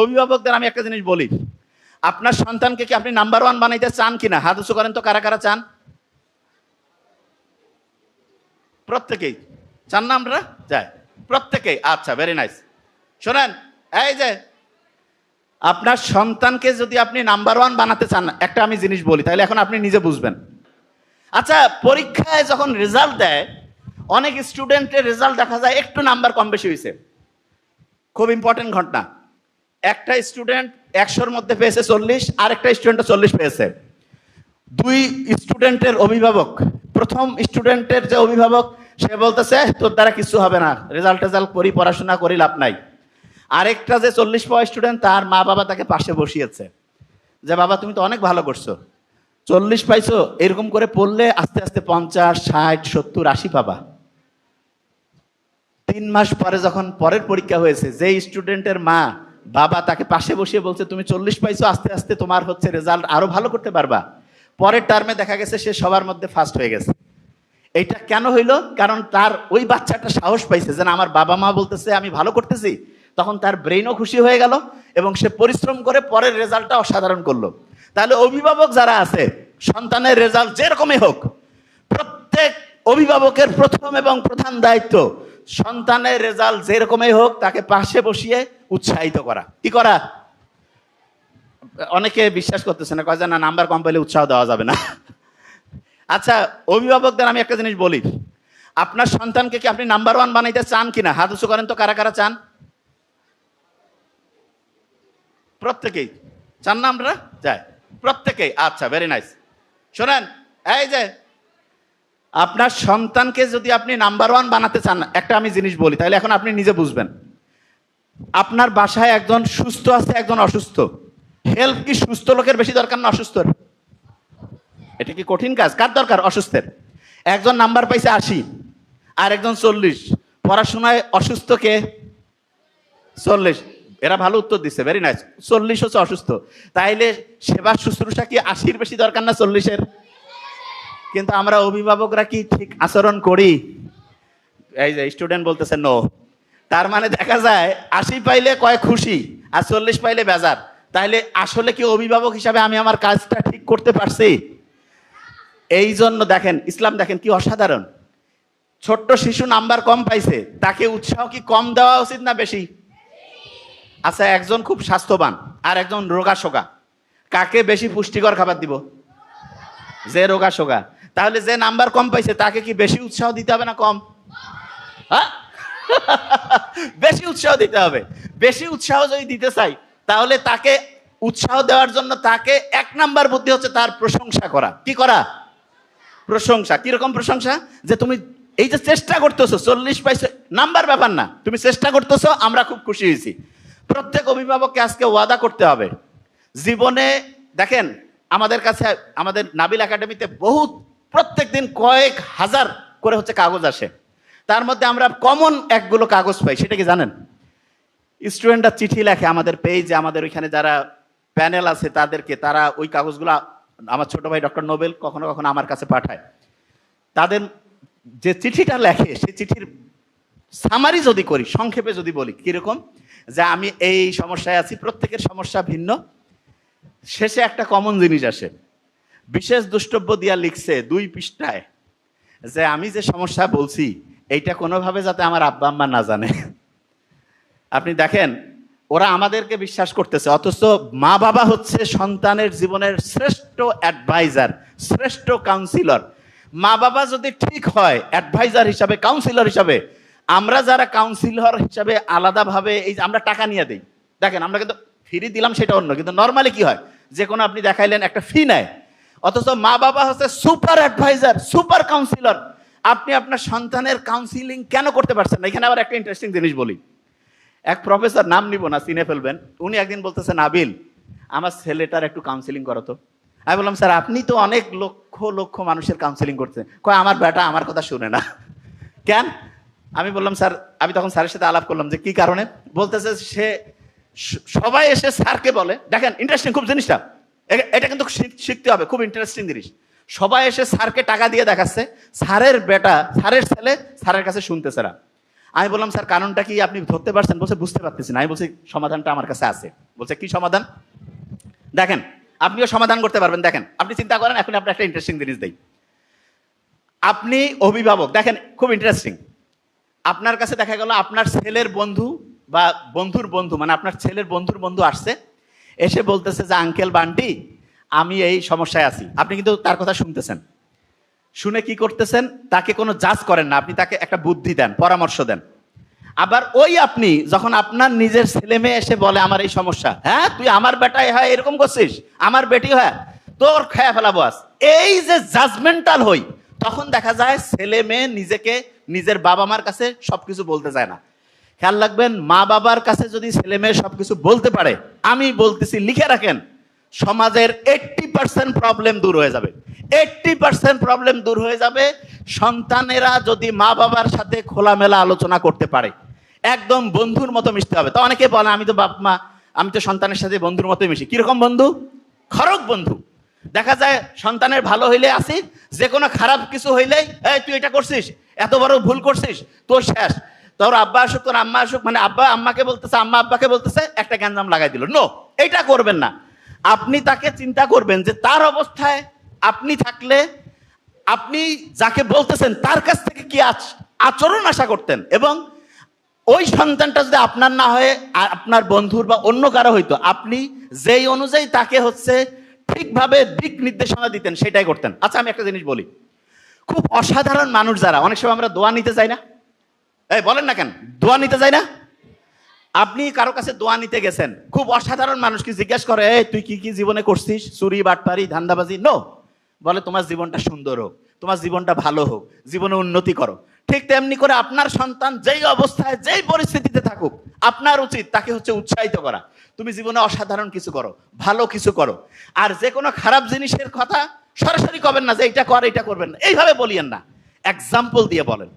অভিভাবকদের আমি একটা জিনিস বলি। আপনার সন্তানকে কি আপনি নাম্বার ওয়ান বানাইতে চান কিনা? হাত উঁচু করেন তো, কারা কারা চান? প্রত্যেকেই। চান না আমরা যাই প্রত্যেকেই। আচ্ছা ভেরি নাইস শোনেন, এই যে আপনার সন্তানকে যদি আপনি নাম্বার ওয়ান বানাতে চান, একটা আমি জিনিস বলি, তাহলে এখন আপনি নিজে বুঝবেন। আচ্ছা পরীক্ষায় যখন রেজাল্ট দেয়, অনেক স্টুডেন্টের রেজাল্ট দেখা যায় একটু নাম্বার কম বেশি হয়েছে খুব ইম্পর্টেন্ট ঘটনা। একটা স্টুডেন্ট একশোর মধ্যে পেয়েছে চল্লিশ আর একটা স্টুডেন্ট চল্লিশ পেয়েছে। দুই স্টুডেন্টের অভিভাবক, প্রথম স্টুডেন্টের যে অভিভাবক, সে বলতেছে, তোর দ্বারা কিছু হবে না রেজাল্ট টেজাল্ট করি, পড়াশোনা করি, লাভ নাই। আরেকটা যে চল্লিশ পাওয়া স্টুডেন্ট তার মা বাবা তাকে পাশে বসিয়েছে। যে, বাবা, তুমি তো অনেক ভালো করছ। চল্লিশ পাইছো, এরকম করে পড়লে আস্তে আস্তে পঞ্চাশ, ষাট, সত্তর, আশি পাবা। তিন মাস পরে যখন পরের পরীক্ষা হয়েছে যে স্টুডেন্টের মা বাবা তাকে পাশে বসিয়ে বলছে, তুমি চল্লিশ পাইছো, আস্তে আস্তে তোমার হচ্ছে রেজাল্ট আরও ভালো করতে পারবা। পরের টার্মে দেখা গেছে সে সবার মধ্যে ফার্স্ট হয়ে গেছে। এইটা কেন হইল? কারণ তার ওই বাচ্চাটা সাহস পাইছে যে না, আমার বাবা মা বলতেছে, আমি ভালো করতেছি। তখন তার ব্রেইনও খুশি হয়ে গেল এবং সে পরিশ্রম করে পরের রেজাল্টটা অসাধারণ করল। তাহলে অভিভাবক যারা আছে, সন্তানের রেজাল্ট যেরকমই হোক, প্রত্যেক অভিভাবকের প্রথম এবং প্রধান দায়িত্ব সন্তানের রেজাল্ট যেরকমই হোক, তাকে পাশে বসিয়ে উৎসাহিত করা। কি করা? অনেকে বিশ্বাস করতেছে না, কয় না, নাম্বার কম পেলে উৎসাহ দেওয়া যাবে না। আচ্ছা অভিভাবকদের আমি একটা জিনিস বলি। আপনার সন্তানকে কি আপনি নাম্বার ওয়ান বানাইতে চান কিনা? হাত উঁচু করেন তো, কারা কারা চান? প্রত্যেকেই। চান না আমরা যাই প্রত্যেকেই। আচ্ছা ভেরি নাইস শোনেন, এই যে আপনার সন্তানকে যদি আপনি নাম্বার ওয়ান বানাতে চান, একটা আমি জিনিস বলি, তাহলে এখন আপনি নিজে বুঝবেন। আপনার বাসায় একজন সুস্থ আছে, একজন অসুস্থ। হেল্প কি সুস্থ লোকের বেশি দরকার না অসুস্থর? এটা কি কঠিন কাজ? কার দরকার? অসুস্থের। একজন নাম্বার পাইছে আশি, আর একজন চল্লিশ। পড়াশোনায় অসুস্থকে চল্লিশ। এরা ভালো উত্তর দিচ্ছে ভেরি নাইস চল্লিশ হচ্ছে অসুস্থ। তাইলে সেবা শুশ্রূষা কি আশির বেশি দরকার না চল্লিশের? কিন্তু আমরা অভিভাবকরা কি ঠিক আচরণ করি? এই যে স্টুডেন্ট বলতেছে নো তার মানে দেখা যায়, আশি পাইলে কয় খুশি, আর চল্লিশ পাইলে বেজার। তাইলে আসলে কি অভিভাবক হিসাবে আমি আমার কাজটা ঠিক করতে পারছি? এই জন্য দেখেন, ইসলাম দেখেন কি অসাধারণ। ছোট্ট শিশু নাম্বার কম পাইছে, তাকে উৎসাহ কি কম দেওয়া উচিত না বেশি? আচ্ছা একজন খুব স্বাস্থ্যবান, আর একজন রোগা শোগা কাকে বেশি পুষ্টিকর খাবার দিব? যে রোগা শোগা তাহলে যে নাম্বার কম পাইছে, তাকে কি বেশি উৎসাহ দিতে হবে না কম? হ্যাঁ? বেশি উৎসাহ দিতে হবে। বেশি উৎসাহ যদি দিতে চাই, তাহলে তাকে উৎসাহ দেওয়ার জন্য তাকে এক নাম্বার বুদ্ধি হচ্ছে তার প্রশংসা করা। কি করা? প্রশংসা। কীরকম প্রশংসা? যে তুমি এই যে চেষ্টা করতেছো, চল্লিশ পাইছো, নাম্বার ব্যাপার না। তুমি চেষ্টা করতেছো, আমরা খুব খুশি হয়েছি। প্রত্যেক অভিভাবককে আজকে ওয়াদা করতে হবে। জীবনে, দেখেন, আমাদের কাছে, আমাদের নাবিল একাডেমিতে বহুত প্রত্যেক দিন কয়েক হাজার করে হচ্ছে কাগজ আসে। তার মধ্যে আমরা কমন একগুলো কাগজ পাই, সেটা কি জানেন? স্টুডেন্টরা চিঠি লেখে আমাদের পেজে আমাদের ওইখানে যারা প্যানেল আছে তাদেরকে, তারা ওই কাগজগুলো আমার ছোট ভাই ডক্টর নোবেল কখনো কখনো আমার কাছে পাঠায়। তাদের যে চিঠিটা লেখে সেই চিঠির সামারি যদি করি, সংক্ষেপে যদি বলি, কীরকম? যে আমি এই সমস্যায় আছি, প্রত্যেকের সমস্যা ভিন্ন। শেষে একটা কমন জিনিস আসে। বিশেষ দুষ্টব্য দিয়া লিখছে দুই পৃষ্ঠায় যে আমি যে সমস্যা বলছি, এইটা কোনোভাবে যাতে আমার আব্বা আম্মা না জানে। আপনি দেখেন, ওরা আমাদেরকে বিশ্বাস করতেছে, অথচ মা বাবা হচ্ছে সন্তানের জীবনের শ্রেষ্ঠ অ্যাডভাইজার শ্রেষ্ঠ কাউন্সিলর মা বাবা যদি ঠিক হয় অ্যাডভাইজার হিসাবে কাউন্সিলর হিসাবে, আমরা যারা কাউন্সিলর হিসাবে আলাদাভাবে এই আমরা টাকা নিয়ে দিই। দেখেন, আমরা কিন্তু ফ্রি দিলাম সেটা অন্য, কিন্তু নর্মালি কি হয়? যে কোনো আপনি দেখাইলেন, একটা ফি নেয়। অথচ মা বাবা হচ্ছে সুপার অ্যাডভাইজার, সুপার কাউন্সিলর। আপনি আপনার সন্তানের কাউন্সিলিং কেন করতে পারছেন না? এখানে আবার একটা ইন্টারেস্টিং জিনিস বলি। এক প্রফেসর নাম নিব না, চিনে ফেলবেন। উনি একদিন বলতেছেন আবিল আমার ছেলেটার একটু কাউন্সিলিং করো তো। আমি বললাম, স্যার, আপনি তো অনেক লক্ষ লক্ষ মানুষের কাউন্সিলিং করছেন। কয়, আমার বেটা আমার কথা শুনে না। কেন? আমি বললাম, স্যার, আমি তখন স্যারের সাথে আলাপ করলাম যে কি কারণে? বলতেছে, সে সবাই এসে স্যারকে বলে। দেখেন ইন্টারেস্টিং খুব জিনিসটা। এটা কিন্তু শিখ- শিখতে হবে, খুব ইন্টারেস্টিং জিনিস। সবাই এসে স্যারকে টাকা দিয়ে দেখাচ্ছে, স্যারের বেটা, স্যারের ছেলে স্যারের কাছে শুনতেছে না। আমি বললাম, স্যার, কারণটা কি আপনি ধরতে পারছেন? বলছে, বুঝতে পারতেছি না। আমি বলছি, সমাধানটা আমার কাছে আছে। বলছে, কি সমাধান? দেখেন, আপনিও সমাধান করতে পারবেন। দেখেন, আপনি চিন্তা করেন, এখন আপনার একটা ইন্টারেস্টিং জিনিস দেই। আপনি অভিভাবক, দেখেন, খুব ইন্টারেস্টিং আপনার কাছে দেখা গেল, আপনার ছেলের বন্ধু বা বন্ধুর বন্ধু মানে আপনার ছেলের বন্ধুর বন্ধু আসছে এসে বলতেছে যে, আঙ্কেল, বান্টি, আমি এই সমস্যায় আছি। আপনি কিন্তু তার কথা শুনতেছেন। শুনে কি করতেছেন? তাকে কোনো জাজ করেন না। আপনি তাকে একটা বুদ্ধি দেন, পরামর্শ দেন। আবার ওই আপনি যখন আপনার নিজের ছেলে মেয়ে এসে বলে, আমার এই সমস্যা। হ্যাঁ তুই আমার বেটাই হয়, এরকম করছিস? আমার বেটি হয়। তোর খেয়া ফেলাবো আজ। এই যে জাজমেন্টাল হই, তখন দেখা যায় ছেলে মেয়ে নিজেকে নিজের বাবা মার কাছে সবকিছু বলতে চায় না। খেয়াল রাখবেন, মা বাবার কাছে যদি ছেলে মেয়ে সবকিছু বলতে পারে, আমি বলতেছি, লিখে রাখেন, সমাজের এইট্টি পার্সেন্ট প্রবলেম দূর হয়ে যাবে। এইট্টি পার্সেন্ট প্রবলেম দূর হয়ে যাবে, সন্তানেরা যদি মা বাবার সাথে খোলামেলা আলোচনা করতে পারে, একদম বন্ধুর মতো মিশতে হবে। তো অনেকে বলে, আমি তো বাপ, মা, আমি তো সন্তানের সাথে বন্ধুর মতোই মিশি। কীরকম বন্ধু? খরক বন্ধু। দেখা যায়, সন্তানের ভালো হইলে আসি যে কোনো খারাপ কিছু হইলেই, এই, তুই এটা করছিস? এত বড় ভুল করছিস? তোর শেষ। তোর আব্বা আসুক, তোর আম্মা আসুক মানে আব্বা আম্মাকে বলতেছে, আম্মা আব্বাকে বলতেছে, একটা গ্যাঞ্জাম লাগাই দিল। নো এইটা করবেন না। আপনি তাকে চিন্তা করবেন যে তার অবস্থায় আপনি থাকলে আপনি যাকে বলতেছেন, তার কাছ থেকে কি আচ- আচরণ আশা করতেন? এবং ওই সন্তানটা যদি আপনার না হয়ে আপনার বন্ধুর বা অন্য কারও হইতো, আপনি যেই অনুযায়ী তাকে হচ্ছে ঠিকভাবে দিক নির্দেশনা দিতেন, সেটাই করতেন। আচ্ছা আমি একটা জিনিস বলি। খুব অসাধারণ মানুষ যারা, অনেক সময় আমরা দোয়া নিতে চাই না। এই, বলেন না কেন? দোয়া নিতে যাই না? আপনি কারও কাছে দোয়া নিতে গেছেন, খুব অসাধারণ মানুষকে জিজ্ঞেস করে, এই, তুই কি কি জীবনে করছিস? চুরি, বাটপারি, ধান্দাবাজি? নো বলে, তোমার জীবনটা সুন্দর হোক, তোমার জীবনটা ভালো হোক, জীবনে উন্নতি করো। ঠিক তেমনি করে আপনার সন্তান যেই অবস্থায়, যেই পরিস্থিতিতে থাকুক, আপনার উচিত তাকে হচ্ছে উৎসাহিত করা। তুমি জীবনে অসাধারণ কিছু করো, ভালো কিছু করো। আর যে কোনো খারাপ জিনিসের কথা সরাসরি কবেন না যে এটা কর এটা করবেন না। এইভাবে বলিয়েন না। এক্সাম্পল দিয়ে বলেন।